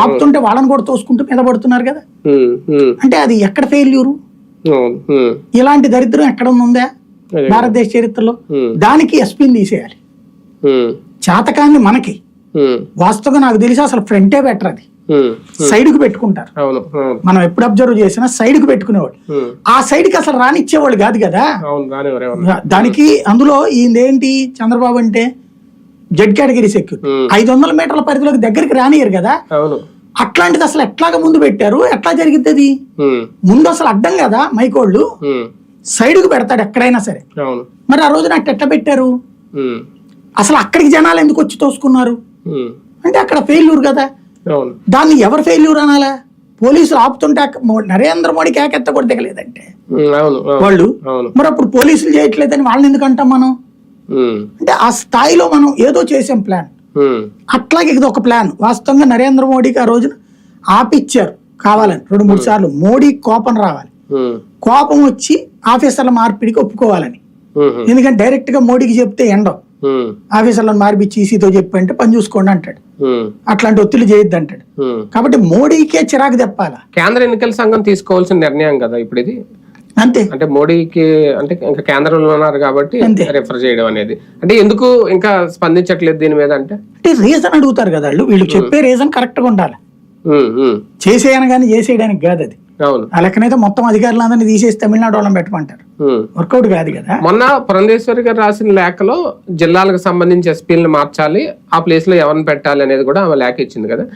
ఆపుతుంటే వాళ్ళని కూడా తోసుకుంటూ మీద పడుతున్నారు కదా? అంటే అది ఎక్కడ ఫెయిల్యూరు ఇలాంటి దరిద్రం ఎక్కడ ఉందా? భారతదేశ చరిత్రలో దానికి ఎస్పీని తీసేయాలి. చాతకాన్ని మనకి. వాస్తవంగా నాకు తెలిసి అసలు ఫ్రంటే బెటర్ అది. సైడ్కు పెట్టుకుంటారు. మనం ఎప్పుడు అబ్జర్వ్ చేసినా సైడ్కు పెట్టుకునేవాడు ఆ సైడ్కి అసలు రానిచ్చేవాళ్ళు కాదు కదా? దానికి అందులో ఏంటి చంద్రబాబు అంటే జెడ్ కేటగిరీ సెక్యూర్ ఐదు వందల మీటర్ల పరిధిలోకి దగ్గరికి రానియరు కదా? అట్లాంటిది అసలు ఎట్లాగా ముందు పెట్టారు? ఎట్లా జరిగింది అది ఉమ్, ముందు అసలు అడ్డం కదా మైకోళ్ళు? ఉమ్, సైడ్కు పెడతాడు ఎక్కడైనా సరే. మరి ఆ రోజున అట్ట ఎట్లా పెట్టారు? ఉమ్, అసలు అక్కడికి జనాలు ఎందుకు వచ్చి తోసుకున్నారు? అంటే అక్కడ ఫెయిల్యూర్ కదా. దాన్ని ఎవరు ఫెయిల్యూర్ అనాలా? పోలీసులు ఆపుతుంటే నరేంద్ర మోడీ కేకెత్త కూడా దిగలేదంటే వాళ్ళు మరి అప్పుడు పోలీసులు చేయట్లేదని వాళ్ళని ఎందుకు అంటాం మనం? అంటే ఆ స్థాయిలో మనం ఏదో చేసాం ప్లాన్ ఉమ్, అట్లాగే ఇది ఒక ప్లాన్ వాస్తవంగా నరేంద్ర మోడీకి ఆ రోజున ఆపిచ్చారు కావాలని. రెండు మూడు సార్లు. మోడీ కోపం రావాలి. కోపం వచ్చి ఆఫీసర్ల మార్పిడికి ఒప్పుకోవాలని. ఎందుకంటే డైరెక్ట్గా మోడీకి చెప్తే ఎండవు. ఆఫీసర్లను మార్పిచ్చి ఈసీతో చెప్పంటే పని చూసుకోండి అంటాడు. అట్లాంటి ఒత్తిడి చేయొద్దు అంటాడు. కాబట్టి మోడీకే చిరాకు తెప్పాలా? కేంద్ర ఎన్నికల సంఘం తీసుకోవాల్సిన నిర్ణయం కదా ఇప్పుడు ఇది? అంతే. అంటే మోడీకి అంటే ఇంకా కేంద్రంలో ఉన్నారు కాబట్టి. రిఫర్ చేయడం అనేది. అంటే ఎందుకు ఇంకా స్పందించట్లేదు దీని మీద అంటే? అంటే రీజన్ అడుగుతారు కదా వాళ్ళు. వీళ్ళు చెప్పే రీజన్ కరెక్ట్గా ఉండాలి. చేసేయను కానీ చేసేయడానికి కాదు అది. అవును. ఆ లెక్కనైతే మొత్తం అధికారులందరినీ తీసేసి తమిళనాడు వాళ్ళని పెట్టమంటారు. వర్కౌట్ కాదు కదా. మొన్న పురంధేశ్వరి గారు రాసిన లేఖలో జిల్లాలకు సంబంధించి ఎస్పీలను మార్చాలి ఆ ప్లేస్లో ఎవరిని పెట్టాలి అనేది కూడా ఆమె లేఖ ఇచ్చింది కదా.